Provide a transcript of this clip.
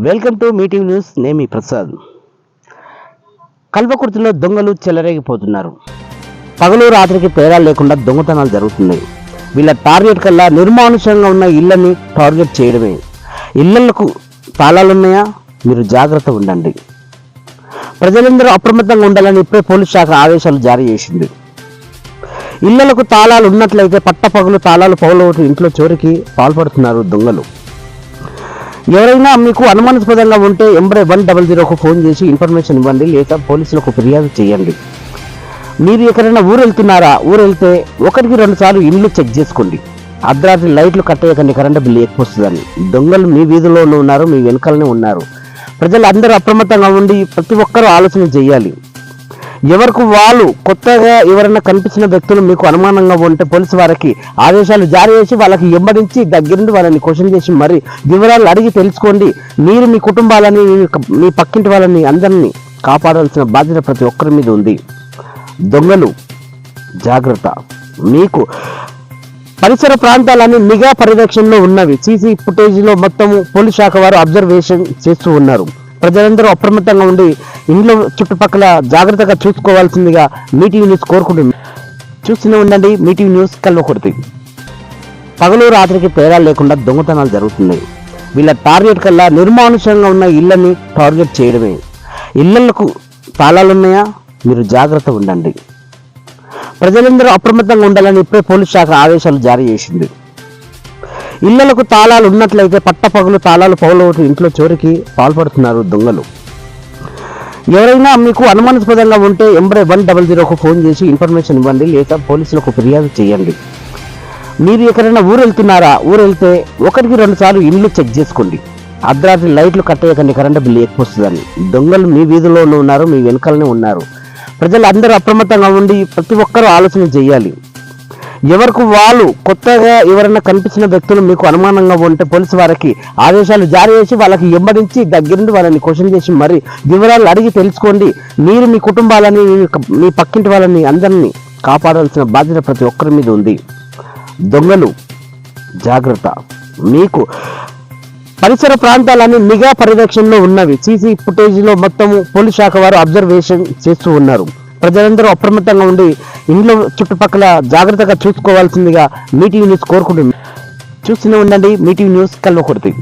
Welcome to meeting news నేమి ప్రసాద్. కల్వకుర్తిలో దొంగలు చెలరేగిపోతున్నారు. పగలు రాత్రికి తేడా లేకుండా దొంగతనాలు జరుగుతున్నాయి. వీళ్ళ టార్గెట్ కల్లా నిర్మానుషంగా ఉన్న ఇళ్ళని టార్గెట్ చేయడమే. ఇళ్ళకు తాళాలున్నాయా? మీరు జాగ్రత్త ఉండండి. ప్రజలందరూ అప్రమత్తంగా ఉండాలని ఇప్పుడే పోలీస్ శాఖ ఆదేశాలు జారీ చేసింది. ఇళ్ళకు తాళాలు ఉన్నట్లయితే పట్టపగలు తాళాలు పగలగొట్టి ఇంట్లో చోరికి పాల్పడుతున్నారు దొంగలు. ఎవరైనా మీకు అనుమానాస్పదంగా ఉంటే ఎంబ్రై వన్ డబల్ జీరోకు ఫోన్ చేసి ఇన్ఫర్మేషన్ ఇవ్వండి లేదా పోలీసులకు ఫిర్యాదు చేయండి. మీరు ఎక్కడైనా ఊరు వెళ్తున్నారా ఊరు వెళ్తే ఒకటికి రెండు సార్లు ఇల్లు చెక్ చేసుకోండి. అర్ధరాత్రి లైట్లు కట్టేయకండి కరెంటు బిల్లు ఎక్కువ వస్తుందని దొంగలు మీ వీధిలోనే ఉన్నారు మీ వెనకాలనే ఉన్నారు. ప్రజలు అందరూ అప్రమత్తంగా ఉండి ప్రతి ఒక్కరూ ఆలోచన చేయాలి. ఎవరికి వాళ్ళు కొత్తగా ఎవరైనా కనిపించిన వ్యక్తులు మీకు అనుమానంగా ఉంటే పోలీసు వారికి ఆదేశాలు జారీ చేసి వాళ్ళకి ఎంబడించి దగ్గరుండి వాళ్ళని క్వశ్చన్ చేసి మరి వివరాలు అడిగి తెలుసుకోండి. మీరు మీ కుటుంబాలని మీ- మీ పక్కింటి వాళ్ళని అందరినీ కాపాడాల్సిన బాధ్యత ప్రతి ఒక్కరి మీద ఉంది. దొంగలు జాగ్రత్త. మీకు పరిసర ప్రాంతాలన్నీ నిఘా పర్యవేక్షణలో ఉన్నవి. సీసీ ఫుటేజ్లో మొత్తము పోలీస్ శాఖ వారు అబ్జర్వేషన్ చేస్తూ ఉన్నారు. ప్రజలందరూ అప్రమత్తంగా ఉండి ఇంట్లో చుట్టుపక్కల జాగ్రత్తగా చూసుకోవాల్సిందిగా మీటింగ్ న్యూస్ కోరుకుంటుంది చూస్తూనే ఉండండి మీటింగ్ న్యూస్ కలవకూడదు పగలు రాత్రికి తేడా లేకుండా దొంగతనాలు జరుగుతున్నాయి. వీళ్ళ టార్గెట్ కల్లా నిర్మానుషంగా ఉన్న ఇళ్ళని టార్గెట్ చేయడమే. ఇళ్ళకు తాళాలున్నాయా? మీరు జాగ్రత్త ఉండండి. ప్రజలందరూ అప్రమత్తంగా ఉండాలని ఇప్పుడే పోలీస్ శాఖ ఆదేశాలు జారీ చేసింది. ఇళ్ళకు తాళాలు ఉన్నట్లయితే పట్టపగలు తాళాలు పగలగొట్టి ఇంట్లో చోరికి పాల్పడుతున్నారు దొంగలు. ఎవరైనా మీకు అనుమానాస్పదంగా ఉంటే ఎంబ్రై వన్ డబల్ జీరోకు ఫోన్ చేసి ఇన్ఫర్మేషన్ ఇవ్వండి లేదా పోలీసులకు ఫిర్యాదు చేయండి. మీరు ఎక్కడైనా ఊరు వెళ్తున్నారా ఊరు వెళ్తే ఒకటికి రెండు సార్లు ఇల్లు చెక్ చేసుకోండి. అర్ధరాత్రి లైట్లు కట్టేయకండి కరెంటు బిల్లు ఎక్కువ వస్తుందని దొంగలు మీ వీధిలోనే ఉన్నారు మీ వెనకాలనే ఉన్నారు. ప్రజలు అందరూ అప్రమత్తంగా ఉండి ప్రతి ఒక్కరూ ఆలోచన చేయాలి. ఎవరికి వాళ్ళు కొత్తగా ఎవరైనా కనిపించిన వ్యక్తులు మీకు అనుమానంగా ఉంటే పోలీసు వారికి ఆదేశాలు జారీ చేసి వాళ్ళకి ఎంబడించి దగ్గరుండి వాళ్ళని క్వశ్చన్ చేసి మరి వివరాలు అడిగి తెలుసుకోండి. మీరు మీ కుటుంబాలని మీ- మీ పక్కింటి వాళ్ళని అందరినీ కాపాడాల్సిన బాధ్యత ప్రతి ఒక్కరి మీద ఉంది. దొంగలు జాగ్రత్త. మీకు పరిసర ప్రాంతాలన్నీ నిఘా పర్యవేక్షణలో ఉన్నవి. సీసీ ఫుటేజ్లో మొత్తము పోలీస్ శాఖ వారు అబ్జర్వేషన్ చేస్తూ ఉన్నారు. ప్రజలందరూ అప్రమత్తంగా ఉండి ఇంట్లో చుట్టుపక్కల జాగ్రత్తగా చూసుకోవాల్సిందిగా మీటింగ్ న్యూస్ కోరుకుంటుంది చూస్తూనే ఉండండి మీటింగ్ న్యూస్ కలవకూడదు